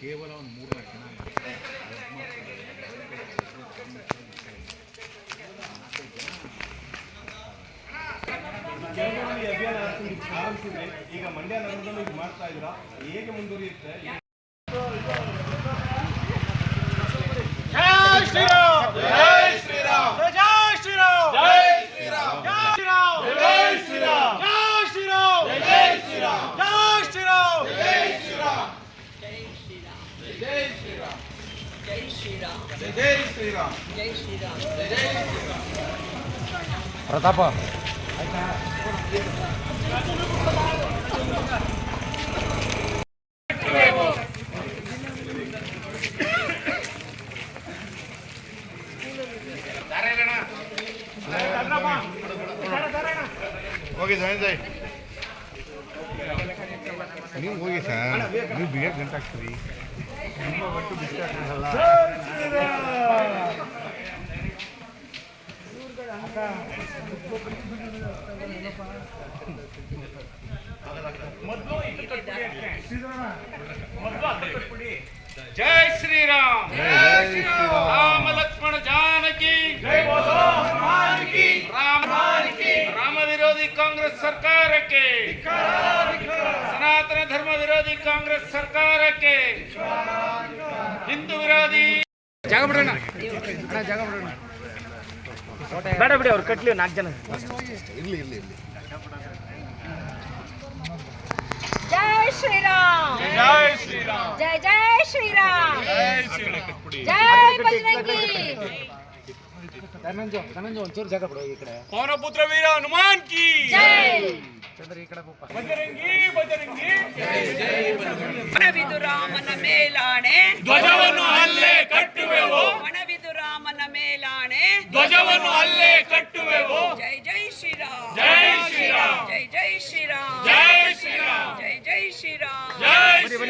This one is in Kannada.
ಕೇವಲ ಒಂದು ಮೂರು ಜನ ಈಗ ಮಂಡ್ಯ ನಗರದಲ್ಲೂ ಮಾಡ್ತಾ ಇದ್ದೀರಾ? ಹೇಗೆ ಮುಂದುವರಿಯುತ್ತೆ? ಶ್ರೀರಾಮ್. ಜೈ ಶ್ರೀರಾಮ್. ಜೈ ಶ್ರೀರಾಮ್. ಪ್ರತಾಪ. ಹೋಗಿ ಜೈ ಜೈ. ನೀವು ಹೋಗಿ ಸರ್ ನೀವು ಬೇಗ ಗಂಟಾಗ್ತೀರಿ ತುಂಬ ನಿಮ್ಮ ಒಟ್ಟು ಬಿಸಿ जय श्री राम लक्ष्मण जानकी। जय की राम की राम विरोधी कांग्रेस सरकार के। सनातन धर्म विरोधी कांग्रेस सरकार के। हिंदू विरोधी। जगह जगह ಬೇಡ ಬಿಡಿ ಅವ್ರು ಕಟ್ಲಿ ನಾಲ್ಕು ಜನ. ಇರ್ಲಿ ಇರ್ಲಿ ಇರ್ಲಿ. ಜೈ ಶ್ರೀರಾಮ್. ಜೈ ಶ್ರೀರಾಮ್. ಜೈ ಜೈ ಶ್ರೀರಾಮ್. ಜೈ ಜೈ ಬಜರಂಗಿ. ಧನಂಜು ಧನಂಜು ಒಂಚೂರು ಜಾಗ ಬಿಡು ಈ ಕಡೆ. ವೀರ ಹನುಮಾನ್ ಕಿ. ಜೈ. ಚಂದ್ರ ಈ ಕಡೆ ಹೋಗಪ್ಪ ಬಜರಂಗಿ ಬಜರಂಗಿ. ಒಣವಿದು ರಾಮನ ಮೇಲಾಣೆ. ಧ್ವಜವನ್ನು ಅಲ್ಲೇ ಕಟ್ಟುವೆವು ಒಣವಿದು ರಾಮನ ಮೇಲಾಣೆ ಧ್ವಜವನ್ನು ಅಲ್ಲೇ ಕಟ್ಟುವೆವು. ಜೈ ಜೈ ಶ್ರೀರಾಮ್. ಜೈ ಶ್ರೀರಾಮ್. ಜೈ ಜೈ ಶ್ರೀರಾಮ್. ಜೈ ಶ್ರೀರಾಮ್. ಜೈ ಜೈ ಶ್ರೀರಾಮ್. ಜೈ ಶ್ರೀರಾಮ್.